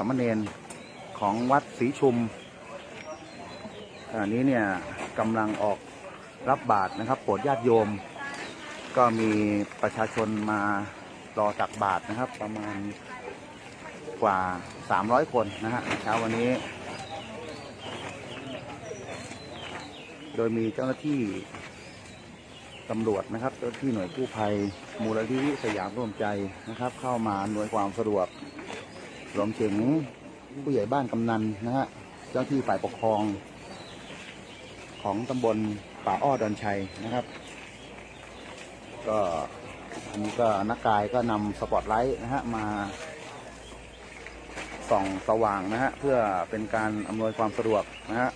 สามเณรของวัดศรีชุมขณะนี้เนี่ยกำลังออกรับบาตรนะครับโปรดญาติโยม ก็มีประชาชนมารอตักบาตรนะครับ ประมาณกว่า 300 คนนะฮะเช้าวันนี้ โดยมีเจ้าหน้าที่ตำรวจนะครับ เจ้าหน้าที่หน่วยกู้ภัย มูลนิธิสยามร่วมใจนะครับ เข้ามาหน่วยความสะดวก รวมถึงผู้ใหญ่บ้านกำนันนะฮะเจ้าที่ฝ่ายปกครอง ของตำบลป่าอ้อดอนชัยนะครับ ก็อันนี้ก็นักกายก็นำสปอตไลท์นะฮะมาส่องสว่างนะฮะเพื่อเป็นการอำนวยความสะดวกนะฮะ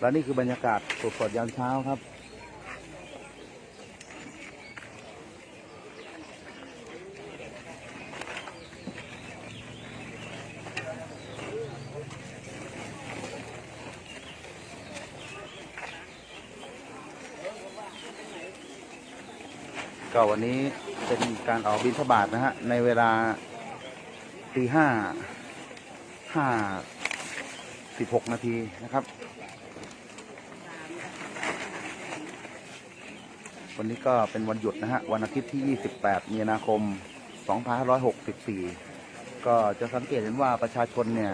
และนี่คือบรรยากาศสดๆยามเช้าครับ ก็วันนี้เป็นการออกบินทบาทนะฮะ ในเวลาตีห้าห้าสิบหกนาทีนะครับ วันนี้ก็เป็นวันหยุดนะฮะ วันอาทิตย์ที่ 28 มีนาคม 2564 ก็จะสังเกตเห็นว่าประชาชนเนี่ย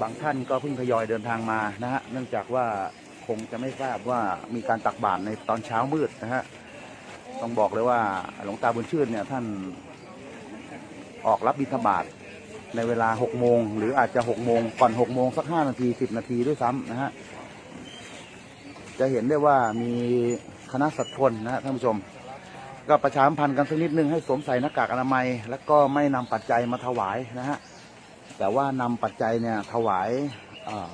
บางท่านก็เพิ่งทยอยเดินทางมานะฮะ เนื่องจากว่าคงจะไม่ทราบว่ามีการตักบาตรในตอนเช้ามืดนะฮะ ต้องบอกเลยว่าหลวงตาบุญชื่นเนี่ยท่านออกรับบิณฑบาตในเวลา6โมงหรืออาจจะ6โมงก่อน6โมงสัก5นาที10นาทีด้วยซ้ำนะฮะจะเห็นได้ว่ามีคณะสัตย์ชนนะฮะท่านผู้ชม ก็ประชาสัมพันธ์กันสักนิดนึงให้สวมใส่หน้ากากอนามัย แล้วก็ไม่นำปัจจัยมาถวายนะฮะแต่ว่านำปัจจัยเนี่ยถวายอ่อ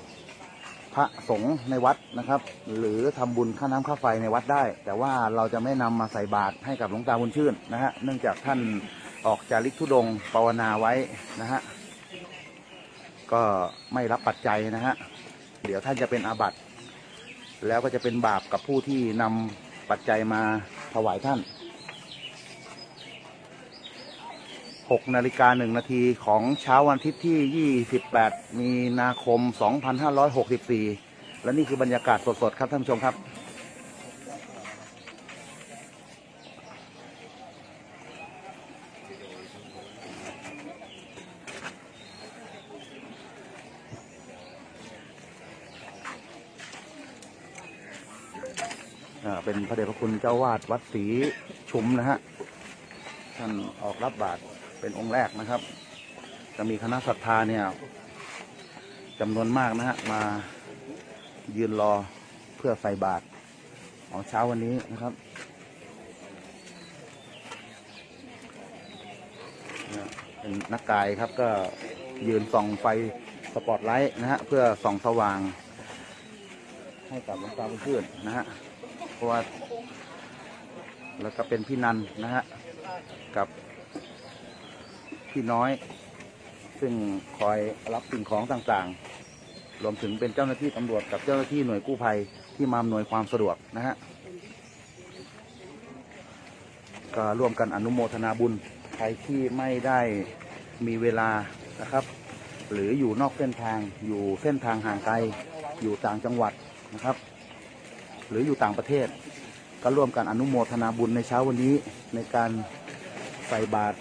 พระสงฆ์ในวัดนะครับ หรือทำบุญค่าน้ำค่าไฟในวัดได้ แต่ว่าเราจะไม่นำมาใส่บาตรให้กับหลวงตาบุญชื่นนะฮะเนื่องจากท่านออกจาริกธุดงภาวนาไว้นะฮะก็ไม่รับปัจจัยนะฮะเดี๋ยวท่านจะเป็นอาบัติ แล้วก็จะเป็นบาปกับผู้ที่นำปัจจัยมาถวายท่าน 6นาฬิกา1นาทีของเช้าวันอาทิตย์ที่ 28 มีนาคม 2564 และนี่คือบรรยากาศสดๆ ครับท่านผู้ชมครับอ่าเป็นพระเดชพระคุณเจ้าวาดวัดศรีชุมนะฮะ ท่านออกรับบาตร เป็นองค์แรกนะครับ จะมีคณะศรัทธาเนี่ยจำนวนมากนะฮะมายืนรอเพื่อใส่บาตรของเช้าวันนี้นะครับเป็นนักกายครับก็ยืนส่องไฟสปอตไลท์นะฮะเพื่อส่องสว่าง ให้กับหลวงตาบุญชื่นนะฮะเพราะว่าแล้วก็เป็นพี่นันนะฮะกับี่น้อย ซึ่งคอยรับสิ่งของต่างๆ รวมถึงเป็นเจ้าหน้าที่ตำรวจกับเจ้าหน้าที่หน่วยกู้ภัยที่มาอำนวยความสะดวกนะฮะก็ร่วมกันอนุโมทนาบุญใครที่ไม่ได้มีเวลานะครับ หรืออยู่นอกเส้นทางอยู่เส้นทางห่างไกล อยู่ต่างจังหวัดนะครับ หรืออยู่ต่างประเทศ ก็ร่วมกันอนุโมทนาบุญในเช้าวันนี้ในการใส่บาตร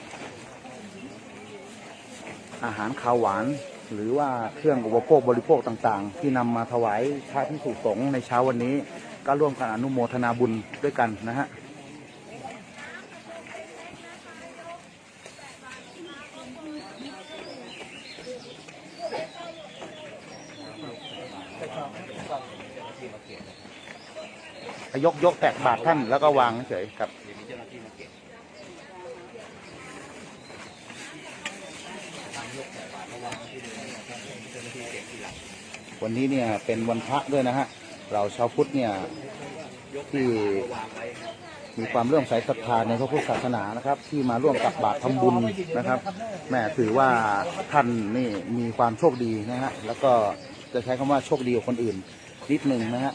อาหารข้าวหวาน หรือว่าเครื่องอุปโภคบริโภคต่างๆ ที่นำมาถวายพระพิสุสงฆ์ในเช้าวันนี้ ก็ร่วมกันอนุโมทนาบุญด้วยกันนะฮะยกยกแตกบาทท่านแล้วก็วางเฉยครับ วันนี้เนี่ยเป็นวันพระด้วยนะฮะ เราชาวพุทธเนี่ยที่มีความเลื่อมใสศรัทธาในพระพุทธศาสนานะครับ ที่มาร่วมตักบาตรทำบุญนะครับแม่ถือว่าท่านนี่มีความโชคดีนะฮะแล้วก็จะใช้คำว่าโชคดีกว่าคนอื่นนิดนึงนะฮะ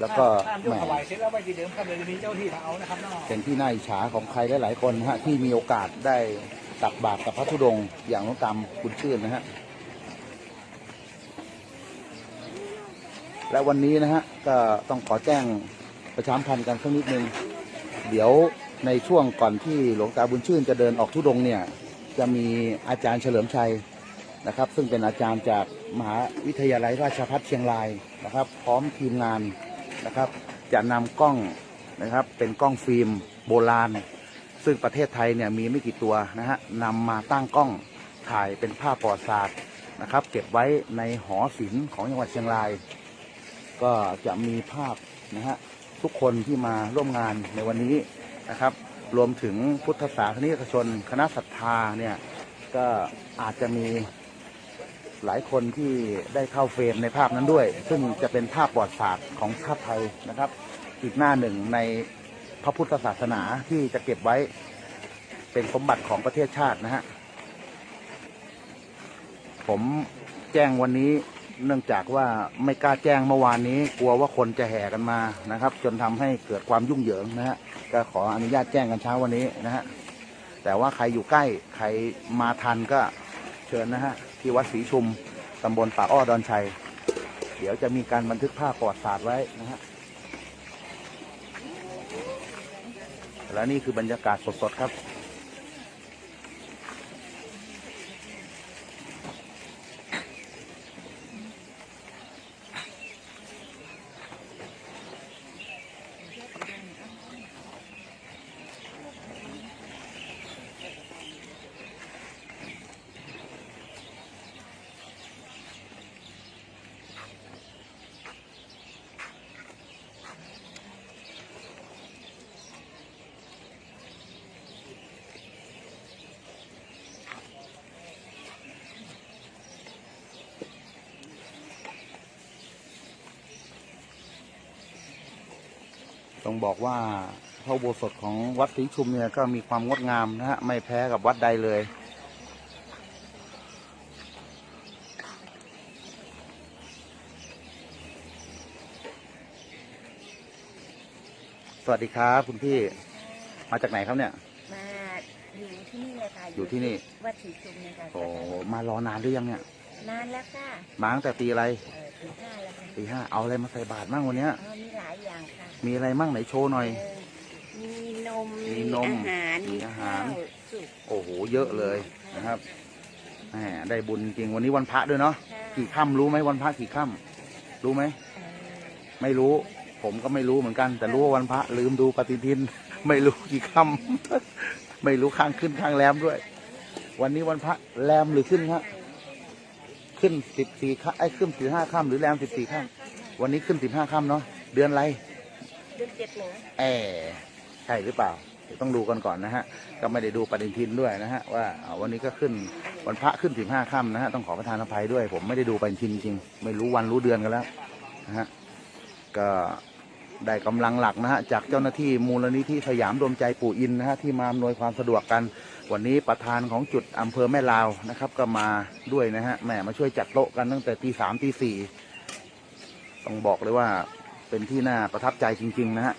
แล้วก็แหกมถวายเสร็จแล้วไปที่เดิมครับเดี๋ยวจะมีเจ้าที่มาเอานะครับเนาะเป็นที่น่าอิจฉาของใครหลายๆคนนะฮะที่มีโอกาสได้ตักบาตรกับพระธุดงค์อย่างน้องตามคุณชื่นนะฮะ และวันนี้นะฮะก็ต้องขอแจ้งประชามพันธ์กันสักนิดนึง เดี๋ยวในช่วงก่อนที่หลวงตาบุญชื่นจะเดินออกทุดงเนี่ยจะมีอาจารย์เฉลิมชัยนะครับ ซึ่งเป็นอาจารย์จากมหาวิทยาลัยราชภัฏเชียงรายนะครับ พร้อมทีมงานนะครับ จะนำกล้องนะครับเป็นกล้องฟิล์มโบราณ ซึ่งประเทศไทยเนี่ยมีไม่กี่ตัวนะฮะนำมาตั้งกล้องถ่ายเป็นภาพประวัติศาสตร์นะครับ เก็บไว้ในหอศิลป์ของจังหวัดเชียงราย ก็จะมีภาพนะฮะทุกคนที่มาร่วมงานในวันนี้นะครับ รวมถึงพุทธศาสนิกชน คณะศรัทธาเนี่ยก็อาจจะมีหลายคนที่ได้เข้าเฟรมในภาพนั้นด้วย ซึ่งจะเป็นภาพประวัติศาสตร์ของชาติไทยนะครับ อีกหน้าหนึ่งในพระพุทธศาสนาที่จะเก็บไว้เป็นสมบัติของประเทศชาตินะฮะผมแจ้งวันนี้ เนื่องจากว่าไม่กล้าแจ้งเมื่อวานนี้ กลัวว่าคนจะแห่กันมานะครับ จนทำให้เกิดความยุ่งเหยิงนะฮะก็ขออนุญาตแจ้งกันเช้าวันนี้นะฮะแต่ว่าใครอยู่ใกล้ใครมาทันก็เชิญนะฮะที่วัดศรีชุมตำบลปากอ้อดอนชัย เดี๋ยวจะมีการบันทึกภาพประวัติศาสตร์ไว้นะฮะและนี่คือบรรยากาศสดๆครับ ต้องบอกว่าพระอุโบสถของวัดศรีชุมเนี่ยก็มีความงดงามนะฮะไม่แพ้กับวัดใดเลย สวัสดีครับคุณพี่มาจากไหนครับเนี่ย มาอยู่ที่นี่เลยค่ะอยู่ที่นี่ วัดศรีชุมเนี่ยค่ะโอ้มารอนานหรือยังเนี่ย นานแล้วค่ะมาตั้งแต่ตีอะไรเออถึงห้าแล้วค่ะตีห้าเอาอะไรมาใส่บาตรมั่งวันเนี้ย อ๋อมีหลายอย่างค่ะมีอะไรมั่งไหนโชว์หน่อย เออมีนมมีนมอาหารมีอาหาร ข้วสุกโอ้โหเยอะเลยนะครับแหมได้บุญจริงวันนี้วันพระด้วยเนาะค่ะกี่ค่ำรู้ไหมวันพระกี่ค่ำรู้ไหม เออไม่รู้ ผมก็ไม่รู้เหมือนกัน แต่รู้ว่าวันพระลืมดูปฏิทิน ไม่รู้กี่ค่ำ ไม่รู้ข้างขึ้นข้างแรมด้วย วันนี้วันพระแรมหรือขึ้นฮะ ขึ้นสิบสี่ค่ำไอ้ยขึ้นสิบห้าค่ำหรือแรมสิบสี่ค่ำวันนี้ขึ้นสิบห้าค่ำเนาะเดือนอะไรเดือนเจ็ดหนูแอใช่หรือเปล่าเดี๋ยวต้องดูกันก่อนนะฮะก็ไม่ได้ดูปฏิทินด้วยนะฮะว่าอ่าวันนี้ก็ขึ้นวันพระขึ้นสิบห้าค่ำนะฮะต้องขอประทานอภัยด้วย ผมไม่ได้ดูปฏิทินจริงๆไม่รู้วันรู้เดือนกันแล้วนะฮะก็ได้กำลังหลักนะฮะจากเจ้าหน้าที่มูลนิธิสยามรวมใจปู่อินนะฮะที่มาอำนวยความสะดวกกัน วันนี้ประธานของจุดอำเภอแม่ลาวนะครับ ก็มาด้วยนะฮะแหมมาช่วยจัดโต๊ะกันตั้งแต่ตีสามตีสี่ต้องบอกเลยว่าเป็นที่น่าประทับใจจริง ๆ นะฮะ